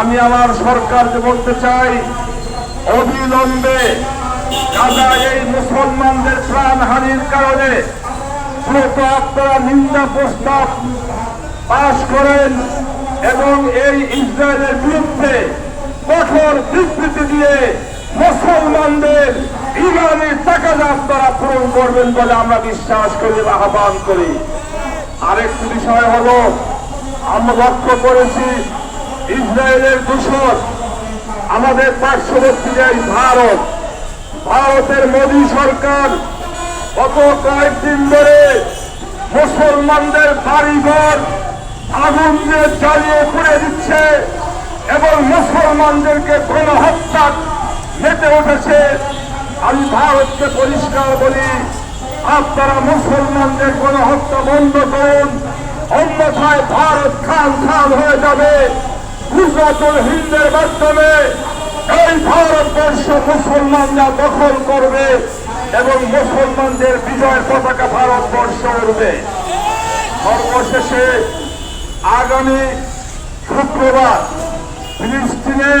আমি আমার সরকারকে বলতে চাই, অবিলম্বে গাজা এই মুসলমানদের প্রাণহানির কারণে আপনারা নিন্দা প্রস্তাব পাশ করেন এবং এই ইসরায়েলের বিরুদ্ধে কঠোর বিবৃতি দিয়ে মুসলমানদের ইমানের টাকাটা আপনারা পূরণ করবেন বলে আমরা বিশ্বাস করি আহ্বান করি। আরেকটি বিষয় হলো আমরা লক্ষ্য করেছি ইসরায়েলের দূষণ, আমাদের পার্শ্ববর্তী যে ভারত, ভারতের মোদী সরকার গত কয়েকদিন ধরে মুসলমানদের বাড়িঘর আগুন দিয়ে জ্বালিয়ে করে দিচ্ছে এবং মুসলমানদেরকে গণহত্যা মেতে উঠেছে। আমি ভারতকে পরিষ্কার বলি, আপনারা মুসলমানদের গণহত্যা বন্ধ করুন। অন্যথায় ভারত খাল খাল হয়ে যাবে। গুজরাতুল হিন্দের মাধ্যমে এই ভারতবর্ষ মুসলমানরা দখল করবে এবং মুসলমানদের বিজয় পতাকা ভারতবর্ষ উঠবে সর্বশেষে আগামী শুক্রবার ফিলিস্তিনে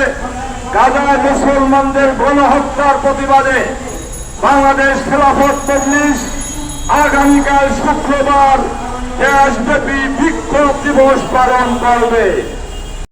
গাজায় মুসলমানদের গণহত্যার প্রতিবাদে বাংলাদেশ খেলাফত মজলিস আগামীকাল শুক্রবার দেশব্যাপী বিক্ষোভ দিবস পালন করবে।